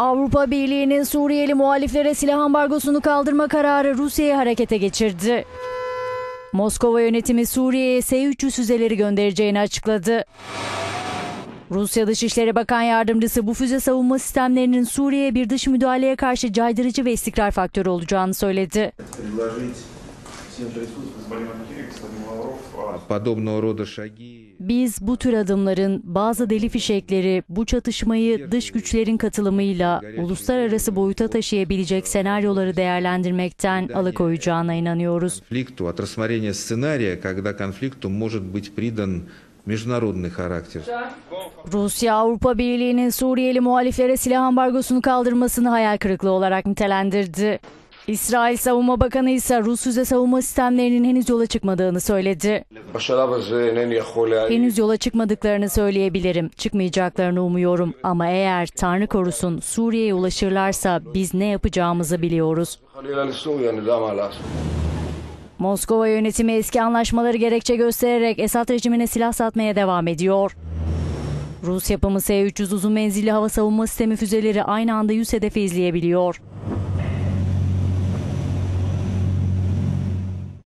Avrupa Birliği'nin Suriyeli muhaliflere silah ambargosunu kaldırma kararı Rusya'yı harekete geçirdi. Moskova yönetimi Suriye'ye S-300 füzeleri göndereceğini açıkladı. Rusya Dışişleri Bakan Yardımcısı bu füze savunma sistemlerinin Suriye'ye bir dış müdahaleye karşı caydırıcı ve istikrar faktörü olacağını söyledi. предложить всем присутствующим господин Лавров подобного рода шаги biz bu tür adımların bazı deli fişekleri bu çatışmayı dış güçlerin katılımıyla uluslararası boyuta taşıyabilecek senaryoları değerlendirmekten alıkoyacağına inanıyoruz. Rusya Avrupa Birliği'nin Suriyeli muhaliflere silah ambargosunu kaldırmasını hayal kırıklığı olarak nitelendirdi. İsrail Savunma Bakanı ise Rus füze savunma sistemlerinin henüz yola çıkmadığını söyledi. Henüz yola çıkmadıklarını söyleyebilirim. Çıkmayacaklarını umuyorum ama eğer Tanrı korusun Suriye'ye ulaşırlarsa biz ne yapacağımızı biliyoruz. Moskova yönetimi eski anlaşmaları gerekçe göstererek Esad rejimine silah satmaya devam ediyor. Rus yapımı S-300 uzun menzilli hava savunma sistemi füzeleri aynı anda 100 hedefi izleyebiliyor.